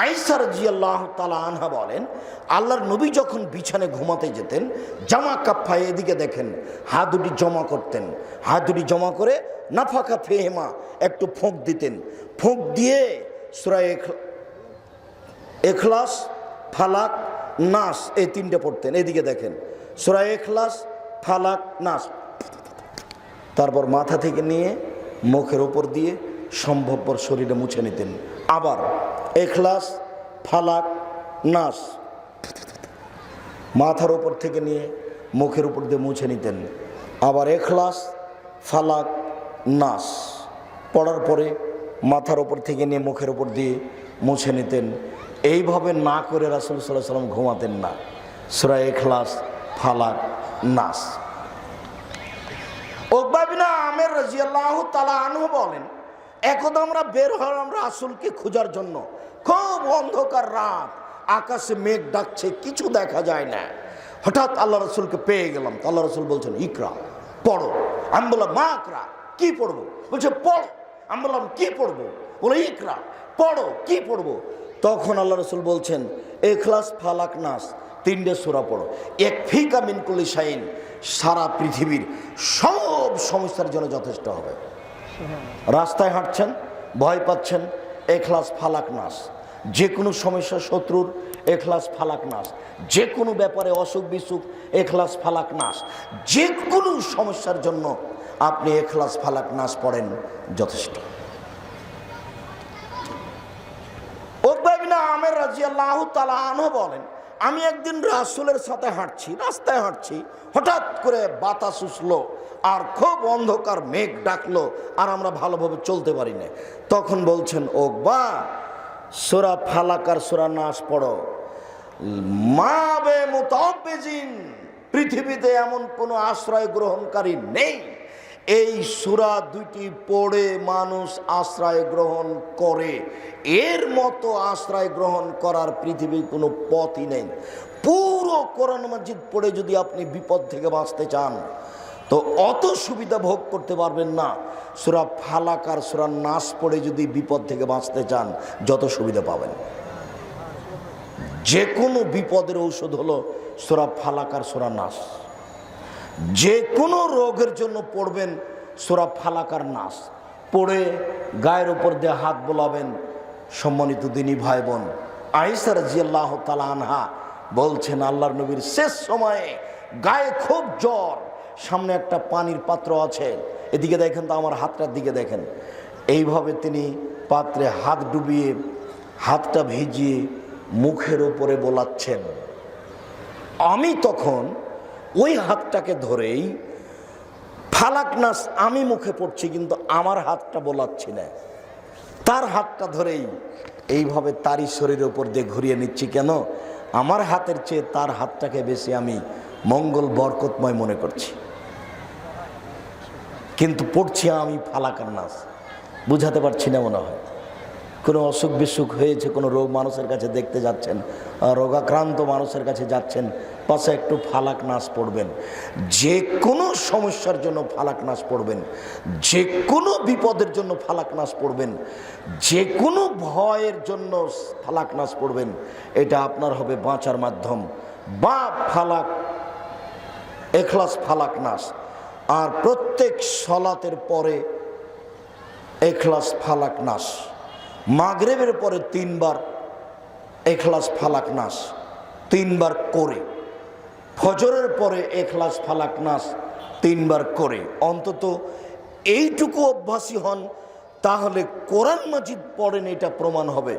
আইসার জিয়াল্লাহ তালা আনহা বলেন, আল্লাহর নবী যখন বিছানে ঘুমাতে যেতেন, জামা কাপ্ফায় এদিকে দেখেন, হাত দুটি জমা করতেন, হাত দুটি জমা করে নাফাকা ফেহেমা একটু ফোঁক দিতেন। ফোঁক দিয়ে সুরায় এখলাস ফালাক, নাস এই তিনটে পড়তেন, এদিকে দেখেন সুরায় এখলাস ফালাক, নাস। তারপর মাথা থেকে নিয়ে মুখের ওপর দিয়ে সম্ভবপর শরীরে মুছে নিতেন। আবার এখলাস, ফালাক, নাস। মাথার ওপর থেকে নিয়ে মুখের উপর দিয়ে মুছে নিতেন। আবার এখলাস, ফালাক, নাস পড়ার পরে মাথার ওপর থেকে নিয়ে মুখের উপর দিয়ে মুছে নিতেন। এইভাবে না করে রাসুল সাল্লাহ সাল্লাম ঘুমাতেন না। সুরা এখলাস, ফালাক, নাস। ওকবাবিনা আমের রাজিয়াল্লাহ তালা আনহু বলেন একদা আমরা বের হলাম রাসুলকে খোঁজার জন্য। খুব অন্ধকার রাত। আকাশে মেঘ ডাকছে কিছু দেখা যায় না। হঠাৎ আল্লাহ রসুলকে পেয়ে গেলাম। তো আল্লাহ রসুল বলছেন ইকরা পড়ো। আমি বললাম মা আকরা কি পড়ব? বলছে পড়ো। আমি বললাম কি পড়ব? বলে ইকরা পড়ো কি পড়ব? তখন আল্লাহ রসুল বলছেন এখলাস ফালাক নাস তিনটে সুরা পড়ো। এক ফিকা মিনকুলি শাইন সারা পৃথিবীর সব সমস্যার জন্য যথেষ্ট হবে। রাস্তায় হাঁটছেন ভয় পাচ্ছেন এখলাস ফালাক নাস। যে কোনো সমস্যা শত্রুর এখলাস ফালাক নাস। যে কোনো ব্যাপারে অসুখ বিসুখ এখলাস ফালাক নাস। যে কোনো সমস্যার জন্য আপনি এখলাস ফালাক নাস পড়েন যথেষ্ট। আমের রাজিয়াল্লাহ তালা আনহ বলেন আমি একদিন রাসুলের সাথে হাঁটছি, রাস্তায় হাঁটছি, হঠাৎ করে বাতাস উঠল আর খুব অন্ধকার মেঘ ডাকলো আর আমরা ভালোভাবে চলতে পারি না তখন বলছেন, ও ওকবা সোরা ফালাকার সোরা নাশ পড়ো। মা বে মুতাব্বিজিন, পৃথিবীতে এমন কোনো আশ্রয় গ্রহণকারী নেই। এই সুরা দুইটি পড়ে মানুষ আশ্রয় গ্রহণ করে। এর মতো আশ্রয় গ্রহণ করার পৃথিবীর কোনো পথই নেই। পুরো কোরআন মসজিদ পড়ে যদি আপনি বিপদ থেকে বাঁচতে চান, তো অত সুবিধা ভোগ করতে পারবেন না। সুরা ফালাক আর সুরা নাস পড়ে যদি বিপদ থেকে বাঁচতে চান, যত সুবিধা পাবেন। যে কোনো বিপদের ঔষধ হলো সোরা ফালাক আর সোরা নাস। যে কোনো রোগের জন্য পড়বেন সোরা ফালাকার নাস। পড়ে গায়ের উপর দিয়ে হাত বোলাবেন সম্মানিত দিনী ভাই বোন আইসার জিয়াল্লাহ তালা আনহা বলছেন, আল্লাহর নবীর শেষ সময়ে গায়ে খুব জ্বর, সামনে একটা পানির পাত্র আছে। এদিকে দেখেন তো, আমার হাতটার দিকে দেখেন। এইভাবে তিনি পাত্রে হাত ডুবিয়ে, হাতটা ভিজিয়ে মুখের ওপরে বোলাচ্ছেন। আমি তখন ওই হাতটাকে ধরেই ফালাক নাস আমি মুখে পড়ছি, কিন্তু আমার হাতটা বোলাচ্ছি না। তার হাতটা ধরেই এইভাবে তারই শরীরের উপর দিয়ে ঘুরিয়ে নিচ্ছি কেন? আমার হাতের চেয়ে তার হাতটাকে বেশি আমি মঙ্গল বরকতময় মনে করছি। কিন্তু পড়ছি আমি ফালাকার নাস। বুঝাতে পারছি না মনে হয়। কোনো অসুখ বিসুখ হয়েছে, কোনো রোগ মানুষের কাছে দেখতে যাচ্ছেন রোগাক্রান্ত মানুষের কাছে যাচ্ছেন, পাশে একটু ফালাক নাচ পড়বেন। যে কোনো সমস্যার জন্য ফালাক নাচ পড়বেন, যে কোনো বিপদের জন্য ফালাক নাচ পড়বেন, যে কোনো ভয়ের জন্য ফালাক নাচ পড়বেন, এটা আপনার হবে বাঁচার মাধ্যম। বা ফালাক, এখলাস ফালাক নাস আর প্রত্যেক সলাতের পরে এখলাস ফালাক নাস মাগরেবের পরে তিনবার এখলাস ফালাক নাস, তিনবার করে। ফজরের পরে এখলাস ফালাক নাস, তিনবার করে। অন্তত এইটুকু অভ্যাসী হন, তাহলে কোরআন মাজিদ পড়েন, এটা প্রমাণ হবে।